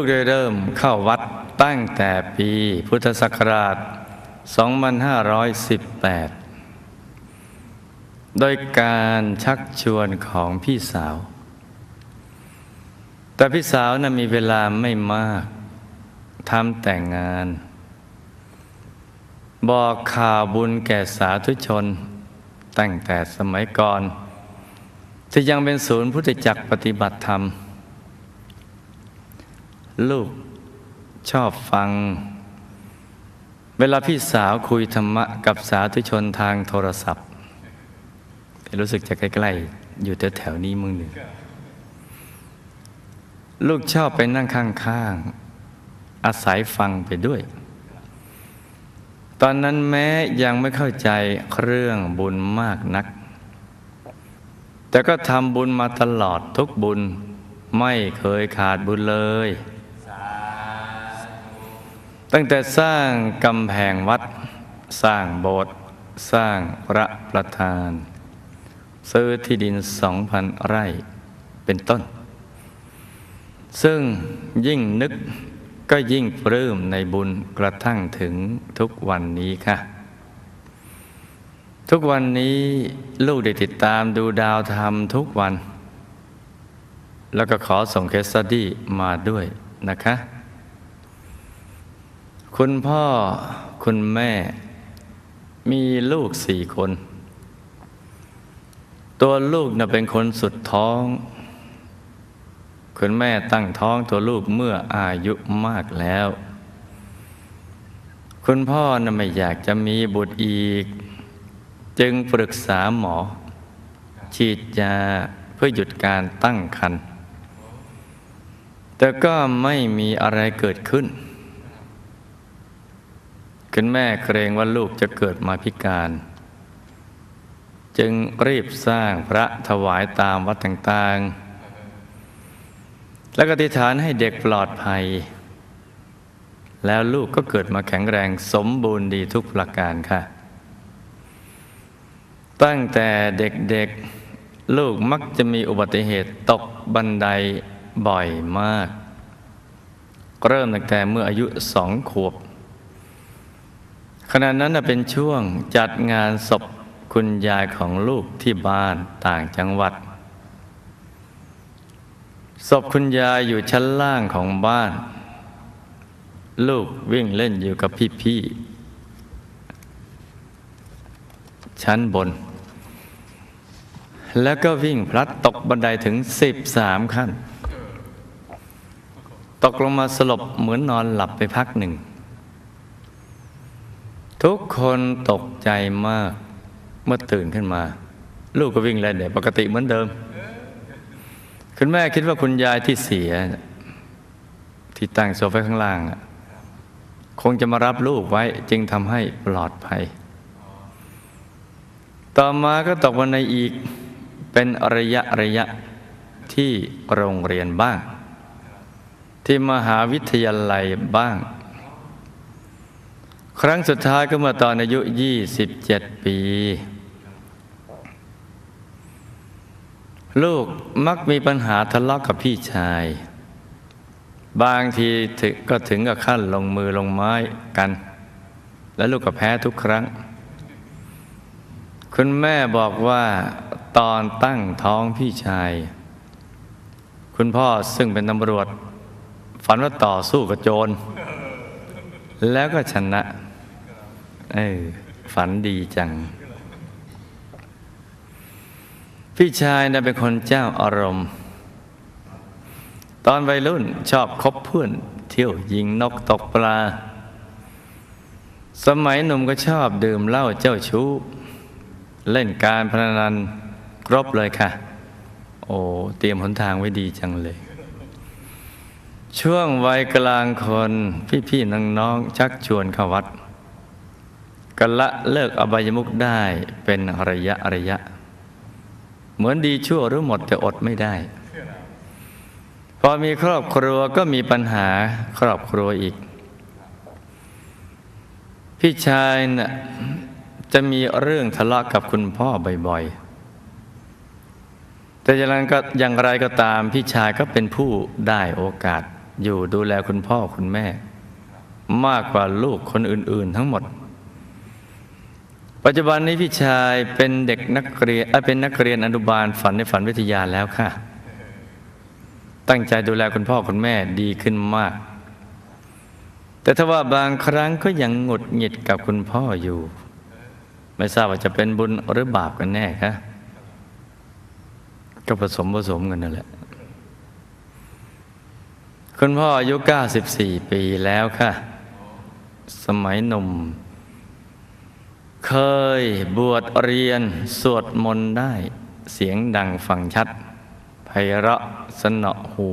ลูกได้เริ่มเข้าวัดตั้งแต่ปีพุทธศักราช 2518 โดยการชักชวนของพี่สาว แต่พี่สาวนะ่ะมีเวลาไม่มากทำแต่งงาน บอกข่าวบุญแก่สาธุชน ตั้งแต่สมัยก่อนที่ยังเป็นศูนย์พุทธจักรปฏิบัติธรรม ลูกชอบฟัง เวลาพี่สาวคุยธรรมะกับสาธุชนทางโทรศัพท์ รู้สึกจะใกล้ ๆ อยู่แถวๆนี้มึงหนึ่งลูกชอบไปนั่งข้างๆ อาศัยฟังไปด้วย ตอนนั้นแม้ยังไม่เข้าใจเรื่องบุญมากนัก แต่ก็ทำบุญมาตลอดทุกบุญไม่เคยขาดบุญเลย ตั้งแต่สร้างกำแพงวัด สร้างโบสถ์สร้างพระประธาน ซื้อที่ดินสองพันไร่เป็นต้น ซึ่งยิ่งนึกก็ยิ่งปลื้มในบุญกระทั่งถึงทุกวันนี้ค่ะ ทุกวันนี้ลูกได้ติดตามดูดาวธรรมทุกวัน แล้วก็ขอส่งเคสสตี้มาด้วยนะคะ คุณพ่อคุณแม่ มีลูกสี่คน ตัวลูกน่ะเป็นคนสุดท้อง คุณแม่ตั้งท้องตัวลูกเมื่ออายุมากแล้ว คุณพ่อน่ะไม่อยากจะมีบุตรอีก จึงปรึกษาหมอ ฉีดยาเพื่อหยุดการตั้งครรภ์แต่ก็ไม่มีอะไรเกิดขึ้น คุณแม่เกรงว่าลูกจะเกิดมาพิการ จึงรีบสร้างพระถวายตามวัดต่างๆ แล้วก็อธิฐานให้เด็กปลอดภัย แล้วลูกก็เกิดมาแข็งแรงสมบูรณ์ดีทุกประการค่ะ ตั้งแต่เด็กๆลูกมักจะมีอุบัติเหตุตกบันไดบ่อยมาก เริ่มตั้งแต่เมื่ออายุสองขวบ ขณะนั้นเป็นช่วงจัดงานศพคุณยายของลูกที่บ้านต่างจังหวัด ศพคุณยายอยู่ชั้นล่างของบ้าน ลูกวิ่งเล่นอยู่กับพี่ๆชั้นบน แล้วก็วิ่งพลัดตกบันไดถึงสิบสามขั้น ตกลงมาสลบเหมือนนอนหลับไปพักหนึ่ง ทุกคนตกใจมาก เมื่อตื่นขึ้นมา ลูกก็วิ่งเล่นเดี๋ยปกติเหมือนเดิม คุณแม่คิดว่าคุณยายที่เสีย ที่ตั้งโซฟาข้างล่าง คงจะมารับลูกไว้จึงทำให้ปลอดภัย ต่อมาก็ตกวันในอีกเป็นระยะระยะที่โรงเรียนบ้าง ที่มหาวิทยาลัยบ้าง ครั้งสุดท้ายก็มื่อตอนอายุ 27 ปี ลูกมักมีปัญหาทะเลาะกกับพี่ชาย บางทีถึงก็ถึงกับขั้นลงมือลงไม้กัน และลูกก็แพ้ทุกครั้ง คุณแม่บอกว่าตอนตั้งท้องพี่ชาย คุณพ่อซึ่งเป็นตำรวจ ฝันว่าต่อสู้กับโจรแล้วก็ชนะ เออ ฝันดีจัง พี่ชายนะเป็นคนเจ้าอารมณ์ ตอนวัยรุ่นชอบคบเพื่อน เที่ยวยิงนกตกปลา สมัยหนุ่มก็ชอบดื่มเหล้าเจ้าชู้ เล่นการพนันครบเลยค่ะ โอ้เตรียมหนทางไว้ดีจังเลยช่วงวัยกลางคนพี่ๆน้องๆชักชวนเข้าวัด กันละเลิกอบายมุกได้เป็นระยะระยะ เหมือนดีชั่วหรือหมดแต่อดไม่ได้ พอมีครอบครัวก็มีปัญหาครอบครัวอีก พี่ชายน่ะจะมีเรื่องทะเลาะกับคุณพ่อบ่อยๆ แต่อย่างไรก็อย่างไรก็ตามพี่ชายก็เป็นผู้ได้โอกาส อยู่ดูแลคุณพ่อคุณแม่ มากกว่าลูกคนอื่น ๆ ทั้งหมด ปัจจุบันนี้พี่ชายเป็นเด็กนักเรียนเป็นนักเรียนอนุบาลฝันในฝันวิทยาแล้วค่ะ ตั้งใจดูแลคุณพ่อคุณแม่ดีขึ้นมาก แต่ถ้าว่าบางครั้งก็ยังหงุดหงิดกับคุณพ่ออยู่ ไม่ทราบว่าจะเป็นบุญหรือบาปกันแน่คะก็ผสมผสมกันนั่นแหละ คุณพ่ออายุ 94 ปีแล้วค่ะ สมัยหนุ่ม เคยบวชเรียนสวดมนต์ได้เสียงดังฟังชัดไพเราะสนอหู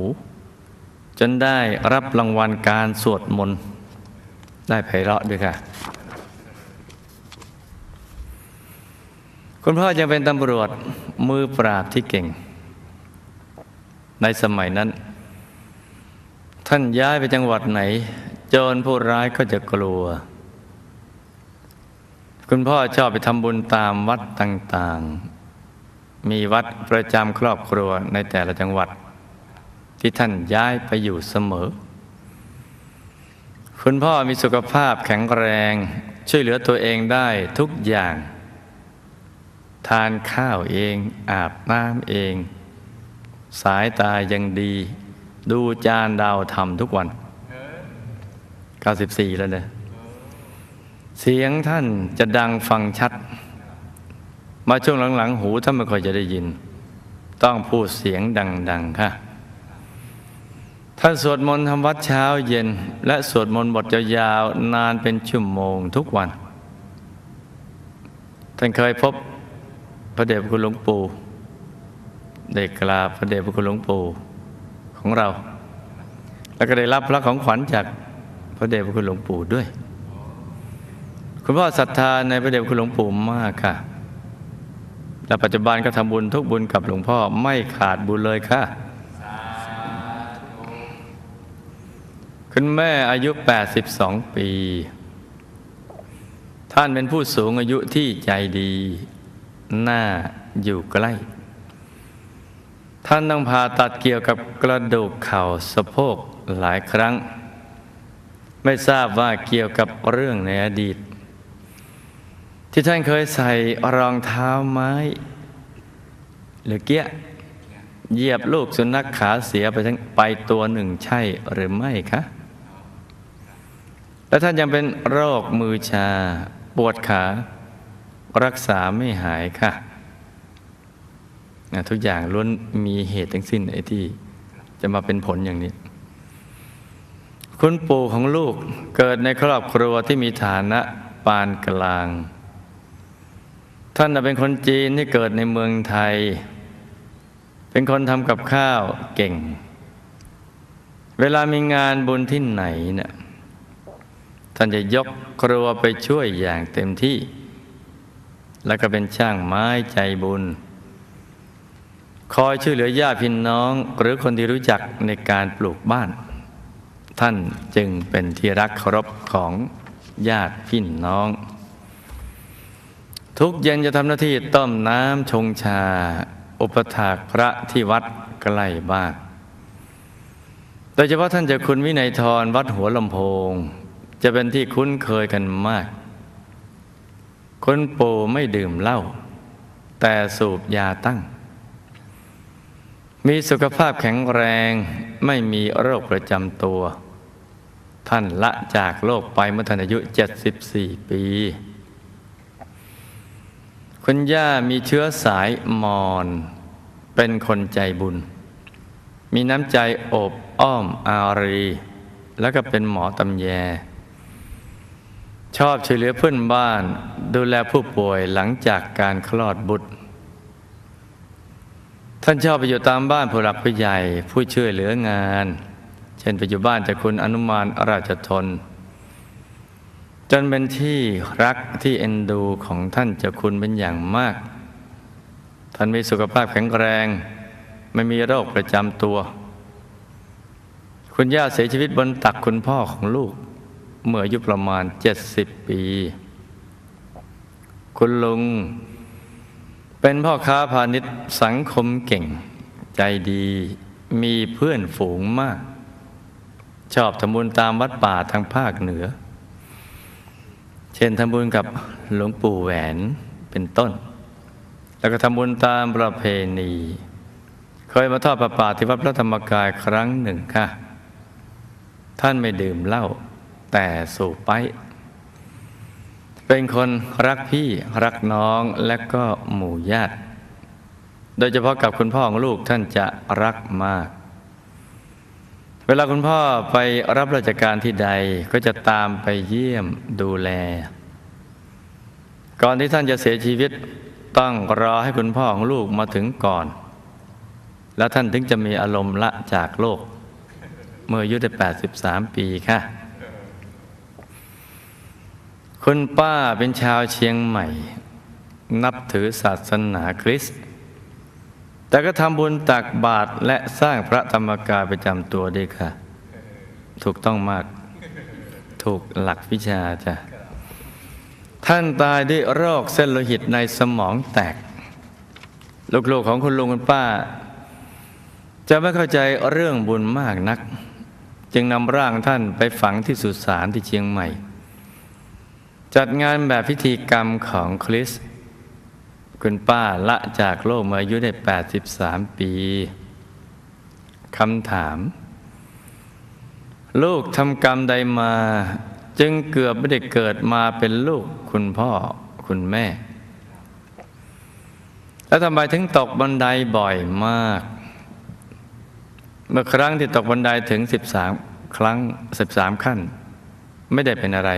จนได้รับรางวัลการสวดมนต์ได้ไพเราะด้วยค่ะ คุณพ่อยังเป็นตำรวจมือปราบที่เก่ง ในสมัยนั้น ท่านย้ายไปจังหวัดไหน โจรผู้ร้ายก็จะกลัว คุณพ่อชอบไปทำบุญตามวัดต่างๆ มีวัดประจำครอบครัวในแต่ละจังหวัด ที่ท่านย้ายไปอยู่เสมอ คุณพ่อมีสุขภาพแข็งแรงช่วยเหลือตัวเองได้ทุกอย่าง ทานข้าวเอง อาบน้ำเอง สายตายังดี ดูจานดาวทำทุกวัน 94 แล้วเนี่ย เสียงท่านจะดังฟังชัด มาช่วงหลังๆ หูท่านไม่ค่อยจะได้ยิน ต้องพูดเสียงดัง ๆ ค่ะ ท่านสวดมนต์ทำวัดเช้าเย็น และสวดมนต์บทยาวๆนานเป็นชั่วโมงทุกวัน ท่านเคยพบพระเดชพระคุณหลวงปู่ได้กราบพระเดชพระคุณหลวงปู่ของเรา แล้วก็ได้รับพระของขวัญจากพระเดชพระคุณหลวงปู่ด้วย คุณพ่อศรัทธาในพระเดชพระคุณหลวงปู่มากค่ะ และปัจจุบันก็ทำบุญทุกบุญกับหลวงพ่อไม่ขาดบุญเลยค่ะ คุณแม่อายุ 82 ปี ท่านเป็นผู้สูงอายุที่ใจดีหน้าอยู่ใกล้ ท่านต้องผ่าตัดเกี่ยวกับกระดูกเข่าสะโพกหลายครั้ง ไม่ทราบว่าเกี่ยวกับเรื่องในอดีต ที่ท่านเคยใส่รองเท้าไม้ หรือเกี้ยเหยียบลูกสุนัขขาเสียไปทั้งไปตัวหนึ่งใช่หรือไม่คะ และท่านยังเป็นโรคมือชา ปวดขา รักษาไม่หายค่ะทุกอย่างล้วนมีเหตุทั้งสิ้นไอ้ที่ จะมาเป็นผลอย่างนี้ คุณปู่ของลูกเกิดในครอบครัวที่มีฐานะปานกลาง ท่านเป็นคนจีนที่เกิดในเมืองไทย เป็นคนทำกับข้าวเก่ง เวลามีงานบุญที่ไหนเนี่ยท่านจะยกครัวไปช่วยอย่างเต็มที่ แล้วก็เป็นช่างไม้ใจบุญ คอยช่วยเหลือญาติพี่น้อง หรือคนที่รู้จักในการปลูกบ้าน ท่านจึงเป็นที่รักเคารพของญาติพี่น้อง ทุกเย็นจะทำหน้าที่ต้มน้ำชงชา อุปถากพระที่วัดใกล้บ้านโดยเฉพาะท่านเจะคุณวินัยทรวัดหัวลำโพง จะเป็นที่คุ้นเคยกันมาก คนปู่ไม่ดื่มเหล้าแต่สูบยาตั้ง มีสุขภาพแข็งแรงไม่มีโรคประจำตัว ท่านละจากโลกไปเมื่อท่านอายุ 74 ปี คุณย่ามีเชื้อสายมอนเป็นคนใจบุญ มีน้ำใจโอบอ้อมอารี แล้วก็เป็นหมอตำแย ชอบช่วยเหลือเพื่อนบ้าน ดูแลผู้ป่วยหลังจากการคลอดบุตร ท่านชอบไปอยู่ตามบ้านผู้หลักผู้ใหญ่ ผู้ช่วยเหลืองาน เช่นไปอยู่บ้านจากคุณอนุมานราชทน จนเป็นที่รักที่เอ็นดูของท่านเจ้าคุณเป็นอย่างมาก ท่านมีสุขภาพแข็งแรง ไม่มีโรคประจำตัว คุณย่าเสียชีวิตบนตักคุณพ่อของลูก เมื่ออายุประมาณ 70 ปี คุณลุง เป็นพ่อค้าพาณิชย์สังคมเก่ง ใจดีมีเพื่อนฝูงมาก ชอบทำบุญตามวัดป่าทางภาคเหนือ เช่นทำบุญกับหลวงปู่แหวนเป็นต้น แล้วก็ทำบุญตามประเพณี เคยมาทอดประปาที่วัดพระธรรมกายครั้งหนึ่งค่ะ ท่านไม่ดื่มเหล้าแต่สูบไป เป็นคนรักพี่รักน้องและก็หมู่ญาติ โดยเฉพาะกับคุณพ่อของลูกท่านจะรักมาก เวลาคุณพ่อไปรับราชการที่ใดก็จะตามไปเยี่ยมดูแล ก่อนที่ท่านจะเสียชีวิตต้องรอให้คุณพ่อของลูกมาถึงก่อน แล้วท่านถึงจะมีอารมณ์ละจากโลก เมื่ออายุได้ 83 ปีค่ะ คุณป้าเป็นชาวเชียงใหม่ นับถือศาสนาคริสต์ แต่ก็ทำบุญตักบาตรและสร้างพระธรรมกายประจำตัวด้วยค่ะ ถูกต้องมาก ถูกหลักวิชาจ้ะ ท่านตายด้วยโรคเส้นโลหิตในสมองแตก ลูกๆของคุณลุงคุณป้า จะไม่เข้าใจเรื่องบุญมากนัก จึงนำร่างท่านไปฝังที่สุสานที่เชียงใหม่ จัดงานแบบพิธีกรรมของคริสต์ คุณป้าละจากโลกมาอายุได้ 83 ปีคำถาม ลูกทำกรรมใดมา จึงเกือบไม่ได้เกิดมาเป็นลูกคุณพ่อคุณแม่ แล้วทำไมถึงตกบันไดบ่อยมาก เมื่อครั้งที่ตกบันไดถึง 13 ครั้ง 13 ขั้น ไม่ได้เป็นอะไร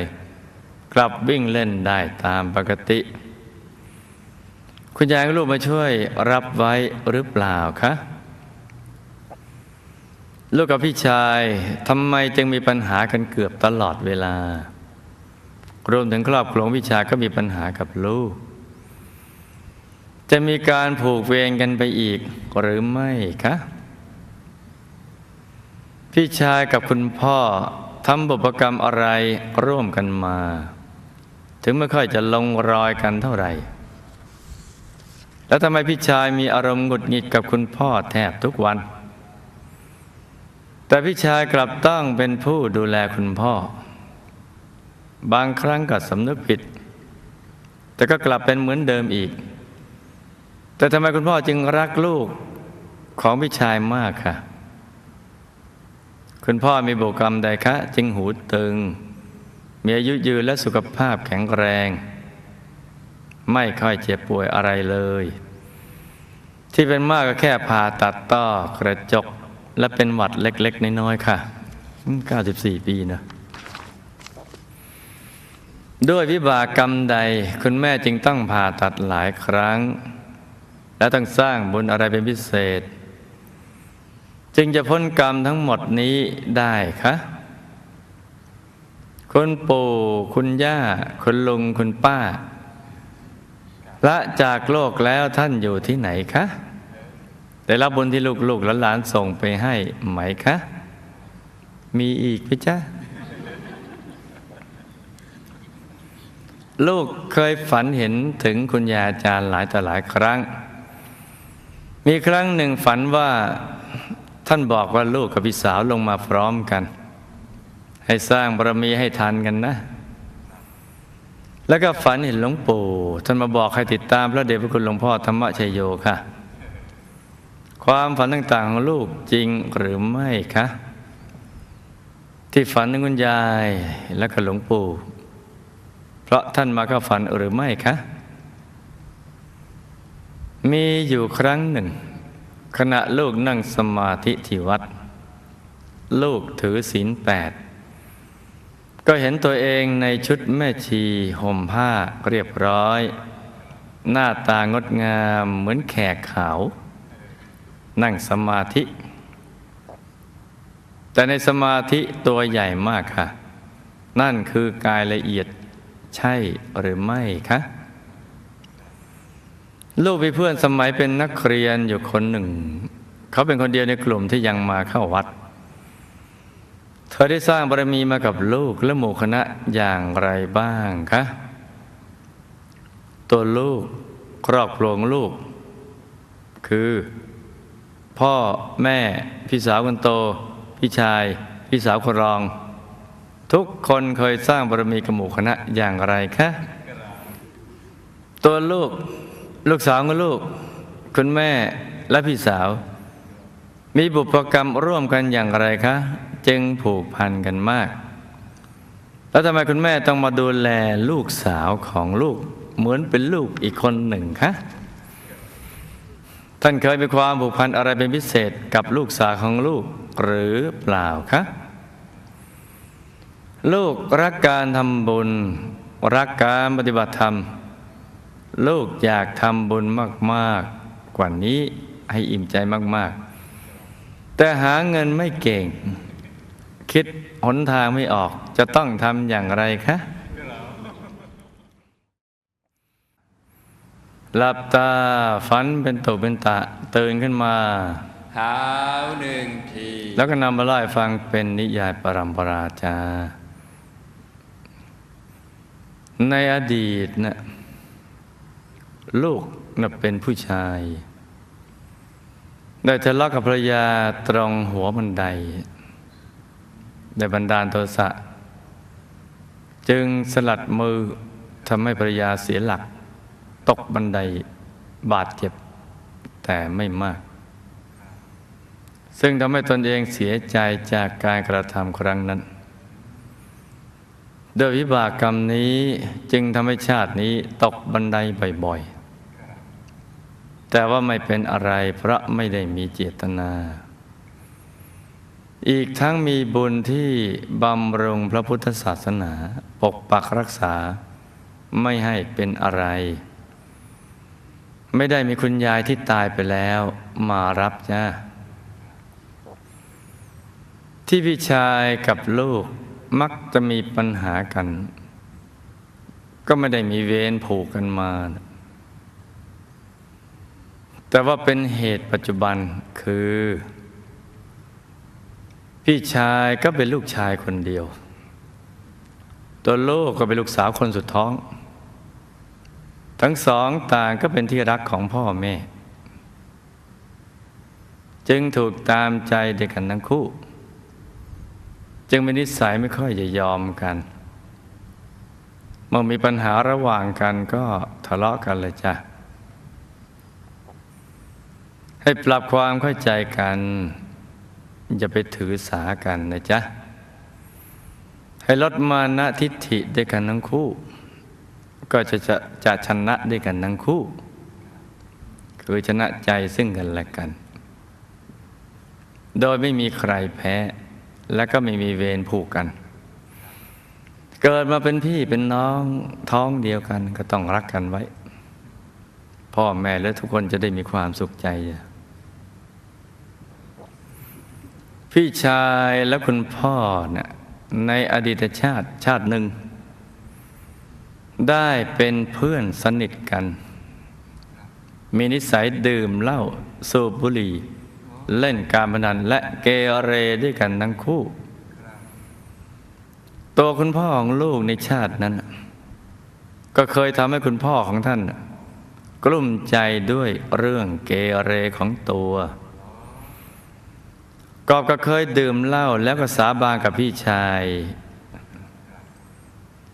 กลับวิ่งเล่นได้ตามปกติ คุณยายกับลูกมาช่วยรับไว้หรือเปล่าคะลูกกับพี่ชายทำไมจึงมีปัญหากันเกือบตลอดเวลา รวมถึงครอบครัวพี่ชายก็มีปัญหากับลูก จะมีการผูกเวรกันไปอีกหรือไม่คะพี่ชายกับคุณพ่อทำบุพกรรมอะไรร่วมกันมา ถึงไม่ค่อยจะลงรอยกันเท่าไหร่ แล้วทำไมพี่ชายมีอารมณ์หงุดหงิดกับคุณพ่อแทบทุกวัน แต่พี่ชายกลับต้องเป็นผู้ดูแลคุณพ่อ บางครั้งก็สำนึกผิด แต่ก็กลับเป็นเหมือนเดิมอีก แต่ทำไมคุณพ่อจึงรักลูกของพี่ชายมากค่ะ คุณพ่อมีบุกรรมใดคะ จึงหูตึง มีอายุยืนและสุขภาพแข็งแรง ไม่ค่อยเจ็บป่วยอะไรเลย ที่เป็นมากก็แค่ผ่าตัดต้อกระจก และเป็นหวัดเล็ก ๆ น้อย ๆ ค่ะ 94 ปีนะด้วยวิบากกรรมใดคุณแม่จึงต้องผ่าตัดหลายครั้ง และต้องสร้างบุญอะไรเป็นพิเศษ จึงจะพ้นกรรมทั้งหมดนี้ได้คะคุณปู่คุณย่า คุณลุง คุณป้า ละจากโลกแล้วท่านอยู่ที่ไหนคะได้รับบุญที่ลูกๆหลานๆส่งไปให้ไหมคะ มีอีกไหมจ๊ะ ลูกเคยฝันเห็นถึงคุณยายอาจารย์หลายต่อหลายครั้ง มีครั้งหนึ่งฝันว่าท่านบอกว่าลูกกับพี่สาวลงมาพร้อมกัน ให้สร้างบารมีให้ทันกันนะ แล้วก็ฝันเห็นหลวงปู่ท่านมาบอกให้ติดตามพระเดชพระคุณหลวงพ่อธรรมชัยโยค่ะ ความฝันต่างๆของลูกจริงหรือไม่คะที่ฝันถึงคุณยายและก็หลวงปู่ เพราะท่านมาเข้าฝันหรือไม่คะ มีอยู่ครั้งหนึ่ง ขณะลูกนั่งสมาธิที่วัด ลูกถือศีลแปด ก็เห็นตัวเองในชุดแม่ชีห่มผ้าเรียบร้อย หน้าตางดงามเหมือนแขกขาว นั่งสมาธิ แต่ในสมาธิตัวใหญ่มากค่ะ นั่นคือกายละเอียดใช่หรือไม่คะลูกมีเพื่อนสมัยเป็นนักเรียนอยู่คนหนึ่ง เขาเป็นคนเดียวในกลุ่มที่ยังมาเข้าวัด เธอได้สร้างบารมีมากับลูกและหมู่คณะอย่างไรบ้างคะ ตัวลูกครอบครัวของลูก คือ พ่อแม่พี่สาวคนโต พี่ชาย พี่สาวคนรอง ทุกคนเคยสร้างบารมีกับหมู่คณะอย่างไรคะ ตัวลูกลูกสาวของลูก คุณแม่และพี่สาว มีบุพกรรมร่วมกันอย่างไรคะ จึงผูกพันกันมาก แล้วทำไมคุณแม่ต้องมาดูแลลูกสาวของลูก เหมือนเป็นลูกอีกคนหนึ่งคะท่านเคยมีความผูกพันอะไรเป็นพิเศษกับลูกสาวของลูกหรือเปล่าคะ ลูกรักการทำบุญ รักการปฏิบัติธรรม ลูกอยากทำบุญมากๆ กว่านี้ให้อิ่มใจมากๆ แต่หาเงินไม่เก่ง คิดหนทางไม่ออกจะต้องทำอย่างไรคะ หลับตาฝันเป็นตุเป็นตะตื่นขึ้นมาเท้าหนึ่งที แล้วก็นำมาเล่าให้ฟังเป็นนิยายปรัมปราจา ในอดีตนะลูกนะเป็นผู้ชาย ได้ทะเลาะกับภรรยาตรงหัวบันได ได้บันดาลโทสะจึงสลัดมือทำให้ภรรยาเสียหลัก ตกบันไดบาดเจ็บ แต่ไม่มาก ซึ่งทำให้ตนเองเสียใจจากการกระทำครั้งนั้นโดยวิบากกรรมนี้จึงทำให้ชาตินี้ตกบันไดบ่อยๆ แต่ว่าไม่เป็นอะไรเพราะไม่ได้มีเจตนา อีกทั้งมีบุญที่บำรุงพระพุทธศาสนา ปกปักรักษาไม่ให้เป็นอะไร ไม่ได้มีคุณยายที่ตายไปแล้วมารับจ้าที่พี่ชายกับลูกมักจะมีปัญหากัน ก็ไม่ได้มีเวรผูกกันมา แต่ว่าเป็นเหตุปัจจุบันคือ พี่ชายก็เป็นลูกชายคนเดียว ตัวลูกก็เป็นลูกสาวคนสุดท้อง ทั้งสองต่างก็เป็นที่รักของพ่อแม่ จึงถูกตามใจเด็กกันทั้งคู่ จึงเป็นนิสัยไม่ค่อยจะยอมกัน เมื่อมีปัญหาระหว่างกันก็ทะเลาะกันเลยจ้ะ ให้ปรับความเข้าใจกัน อย่าไปถือสากันนะจ๊ะ ให้ลดมานะทิฏฐิด้วยกันทั้งคู่ ก็จะจะจะชนะด้วยกันทั้งคู่ คือชนะใจซึ่งกันและกัน โดยไม่มีใครแพ้ และก็ไม่มีเวรผูกกัน เกิดมาเป็นพี่เป็นน้องท้องเดียวกันก็ต้องรักกันไว้ พ่อแม่และทุกคนจะได้มีความสุขใจ พี่ชายและคุณพ่อเนะ่ยในอดีตชาติชาติหนึ่ง ได้เป็นเพื่อนสนิทกัน มีนิสัยดื่มเหล้าสูบบุหรี่ เล่นการพนันและเกเรด้วยกันทั้งคู่ ตัวคุณพ่อของลูกในชาตินั้น ก็เคยทำให้คุณพ่อของท่าน กลุ้มใจด้วยเรื่องเกเรของตัว กอบก็เคยดื่มเหล้าแล้วก็สาบานกับพี่ชาย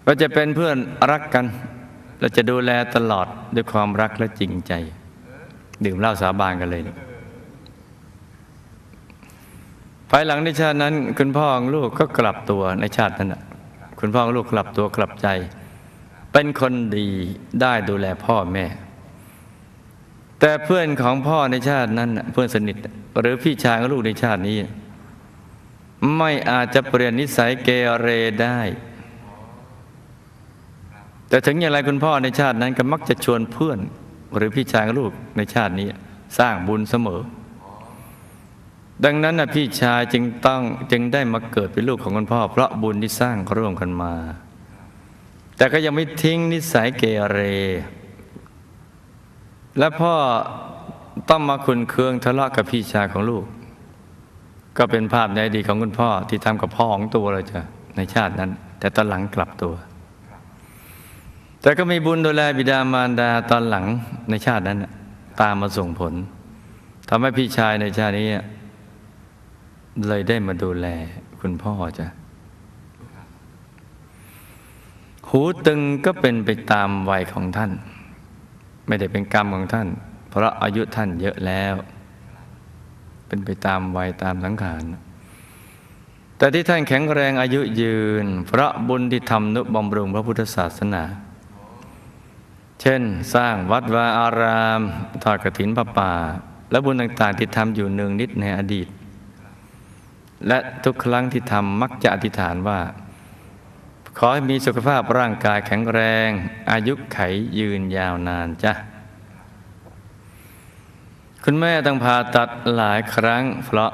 ว่าจะเป็นเพื่อนรักกันเราจะดูแลตลอดด้วยความรักและจริงใจ ดื่มเหล้าสาบานกันเลย ภายหลังในชาตินั้น คุณพ่อของลูกก็กลับตัวในชาตินั้นคุณพ่อของลูกกลับตัวกลับใจ เป็นคนดีได้ดูแลพ่อแม่ แต่เพื่อนของพ่อในชาตินั้นเพื่อนสนิท หรือพี่ชายของลูกในชาตินี้ ไม่อาจจะเปลี่ยนนิสัยเกเรได้ แต่ถึงอย่างไรคุณพ่อในชาตินั้นก็มักจะชวนเพื่อน หรือพี่ชายของลูกในชาตินี้ สร้างบุญเสมอ ดังนั้นนะพี่ชายจึงต้องจึงได้มาเกิดเป็นลูกของคุณพ่อ เพราะบุญที่สร้างร่วมกันมา แต่ก็ยังไม่ทิ้งนิสัยเกเร และพ่อต้องมาคุนเคืองทะเลาะกับพี่ชายของลูก ก็เป็นภาพในอดีตของคุณพ่อที่ทำกับพ่อของตัวเลยจ้ะในชาตินั้น แต่ตอนหลังกลับตัว แต่ก็มีบุญดูแลบิดามารดาตอนหลังในชาตินั้น ตามมาส่งผลทำให้พี่ชายในชาตินี้ เลยได้มาดูแลคุณพ่อจ้ะหูตึงก็เป็นไปตามวัยของท่าน ไม่ได้เป็นกรรมของท่าน เพราะอายุท่านเยอะแล้ว เป็นไปตามวัยตามสังขารแต่ที่ท่านแข็งแรงอายุยืน เพราะบุญที่ทำนุบำรุงพระพุทธศาสนา เช่นสร้างวัดวาอารามทอดกระถินพระป่า และบุญต่างๆที่ทำอยู่เนืองนิดในอดีต และทุกครั้งที่ทำมักจะอธิษฐานว่า ขอให้มีสุขภาพร่างกายแข็งแรง อายุไขยืนยาวนานจ้ะ คุณแม่ต้องผ่าตัดหลายครั้ง เพราะ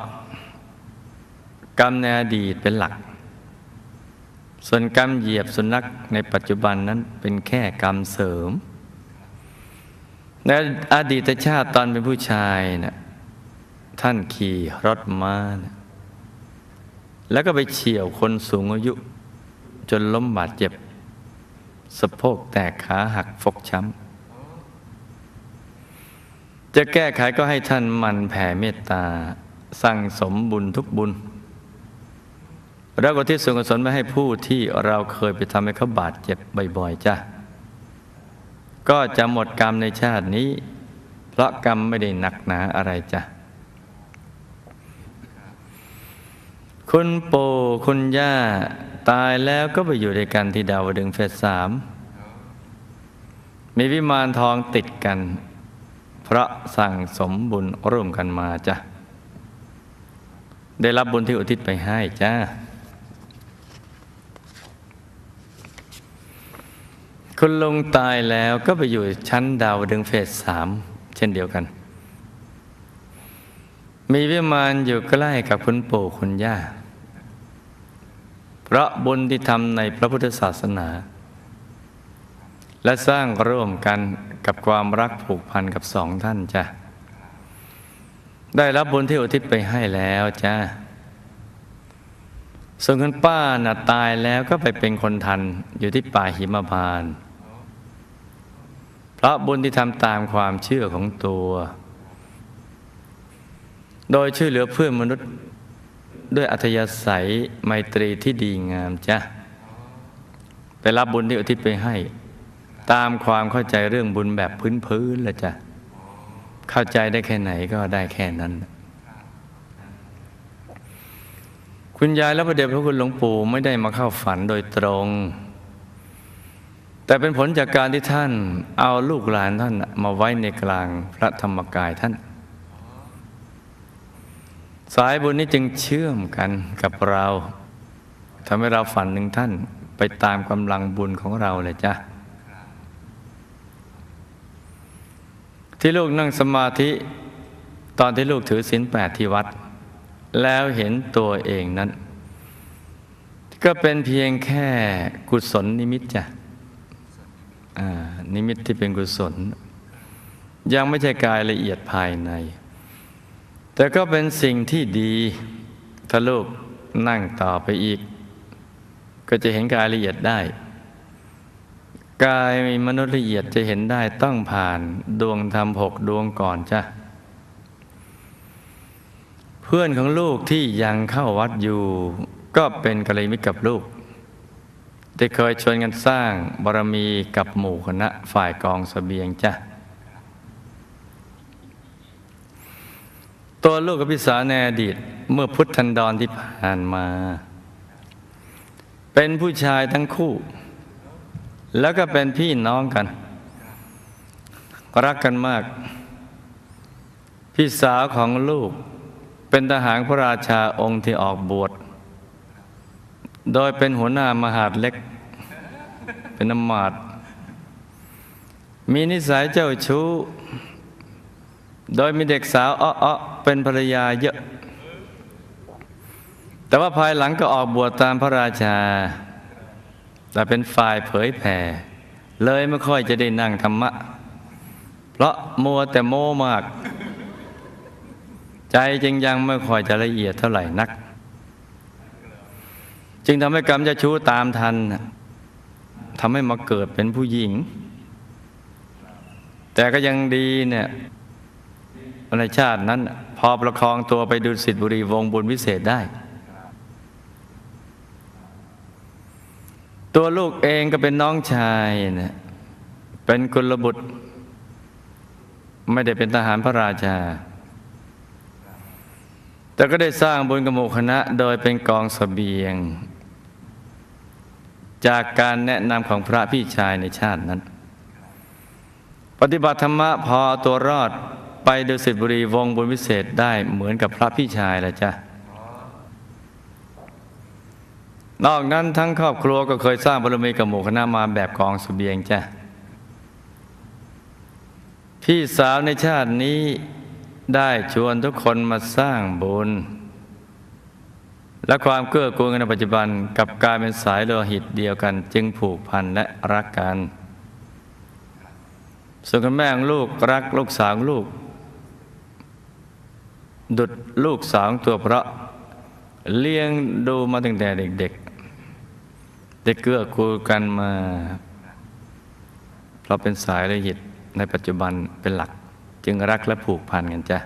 กรรมในอดีตเป็นหลัก ส่วนกรรมเหยียบสุนัขในปัจจุบันนั้นเป็นแค่กรรมเสริม ในอดีตชาติตอนเป็นผู้ชายนะ่ะท่านขี่รถม้านะแล้วก็ไปเฉี่ยวคนสูงอายุ จนล้มบาดเจ็บ สะโพกแตกขาหักฟกช้ำ จะแก้ไขก็ให้ท่านมันแผ่เมตตา สั่งสมบุญทุกบุญ แล้วก็ที่ส่วนกุศลไปให้ผู้ที่เราเคยไปทำให้เขาบาดเจ็บบ่อยๆจ้ะก็จะหมดกรรมในชาตินี้ เพราะกรรมไม่ได้หนักหนาอะไรจ้ะคุณปู่คุณย่า ตายแล้วก็ไปอยู่ด้วยกันที่ดาวดึงเฟสสามมีวิมานทองติดกัน เพราะสั่งสมบุญร่วมกันมาจ้ะ ได้รับบุญที่อุทิศไปให้จ้าคุณลุงตายแล้วก็ไปอยู่ชั้นดาวดึงเฟสสามเช่นเดียวกัน มีวิมานอยู่ใกล้กับคุณปู่คุณย่า เพราะบุญที่ทำในพระพุทธศาสนา และสร้างร่วมกันกับความรักผูกพันกับสองท่านจ้ะได้รับบุญที่อุทิศไปให้แล้วจ้าส่วนคุณป้าน่ะตายแล้วก็ไปเป็นคนทันอยู่ที่ป่าหิมพานเพราะบุญที่ทำตามความเชื่อของตัว โดยช่วยเหลือเพื่อนมนุษย์ ด้วยอัธยาศัยไมตรีที่ดีงามจ้ะไปรับบุญที่อุทิศไปให้ ตามความเข้าใจเรื่องบุญแบบพื้นๆละจ้ะเข้าใจได้แค่ไหนก็ได้แค่นั้น คุณยายและพระเดชพระคุณหลวงปู่ไม่ได้มาเข้าฝันโดยตรง แต่เป็นผลจากการที่ท่านเอาลูกหลานท่านมาไว้ในกลางพระธรรมกายท่าน สายบุญนี้จึงเชื่อมกันกับเราทำให้เราฝันหนึ่งท่านไปตามกำลังบุญของเราเลยจ้ะที่ลูกนั่งสมาธิตอนที่ลูกถือศีลแปดที่วัด แล้วเห็นตัวเองนั้น ก็เป็นเพียงแค่กุศลนิมิตจ้ะนิมิตที่เป็นกุศล ยังไม่ใช่กายละเอียดภายใน แต่ก็เป็นสิ่งที่ดีถ้าลูกนั่งต่อไปอีก ก็จะเห็นกายละเอียดได้ กายมนุษย์ละเอียดจะเห็นได้ต้องผ่านดวงธรรมหกดวงก่อนจ้ะเพื่อนของลูกที่ยังเข้าวัดอยู่ ก็เป็นกัลยาณมิตรกับลูกได้เคยชวนกันสร้างบารมีกับหมู่คณะฝ่ายกองสเสบียงจ้ะ ตัวลูกกับพิสาในอดีต เมื่อพุทธันดรที่ผ่านมา เป็นผู้ชายทั้งคู่ แล้วก็เป็นพี่น้องกัน รักกันมาก พี่สาวของลูกเป็นทหารพระราชาองค์ที่ออกบวชโดยเป็นหัวหน้ามหาดเล็ก เป็นนมาดมีนิสัยเจ้าชู้ โดยมีเด็กสาวอ้อๆเป็นภรรยาเยอะ แต่ว่าภายหลังก็ออกบวชตามพระราชา แต่เป็นฝ่ายเผยแผ่ เลยไม่ค่อยจะได้นั่งธรรมะ เพราะมัวแต่โม้มาก ใจจึงยังไม่ค่อยจะละเอียดเท่าไหร่นัก จึงทำให้กรรมจะชู้ตามทันทำให้มาเกิดเป็นผู้หญิง แต่ก็ยังดีเนี่ย ในชาตินั้น พอประคองตัวไปดูสิทธิบุรีวงบุญวิเศษได้ ตัวลูกเองก็เป็นน้องชายเนี่ยเป็นกุลบุตร ไม่ได้เป็นทหารพระราชา แต่ก็ได้สร้างบุญกบหมู่คณะโดยเป็นกองสเสบียง จากการแนะนำของพระพี่ชายในชาตินั้น ปฏิบัติธรรมะพอตัวรอด ไปดูสิทธิบุรีวงบุญวิเศษได้เหมือนกับพระพี่ชายละจ้ะนอกนั้นทั้งครอบครัวก็เคยสร้างบารมีกับหมู่คณะมาแบบกองสเสบียงจ้ะพี่สาวในชาตินี้ได้ชวนทุกคนมาสร้างบุญ และความเกื้อกูลกันในปัจจุบันกับกลายเป็นสายโลหิตเดียวกัน จึงผูกพันและรักกัน ส่วนคุณแม่ของลูกรักลูกสาวลูก ดุดลูกสาวของตัวเพราะเลี้ยงดูมาตั้งแต่เด็กๆได้เกื้อกูลกันมาเพราะเป็นสายละเอียดในปัจจุบันเป็นหลัก จึงรักและผูกพันกันจ้ะ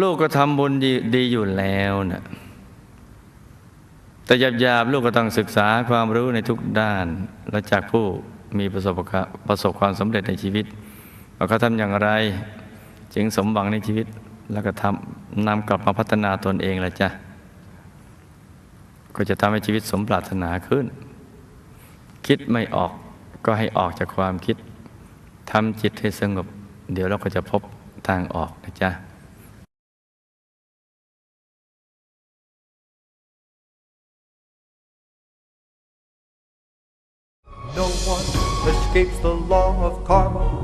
ลูกก็ทำบุญดีดีอยู่แล้วนะแต่หยาบๆลูกก็ต้องศึกษาความรู้ในทุกด้าน และจากผู้มีประสบประสบความสำเร็จในชีวิต ว่าเขาทำอย่างไร จึงสมหวังในชีวิตแล้วก็ทำนำกลับมาพัฒนาตนเองละจ้ะก็จะทำให้ชีวิตสมปรารถนาขึ้น คิดไม่ออกก็ให้ออกจากความคิดทำจิตให้สงบ เดี๋ยวเราก็จะพบทางออกนะจ๊ะ No one escapes the law of karma.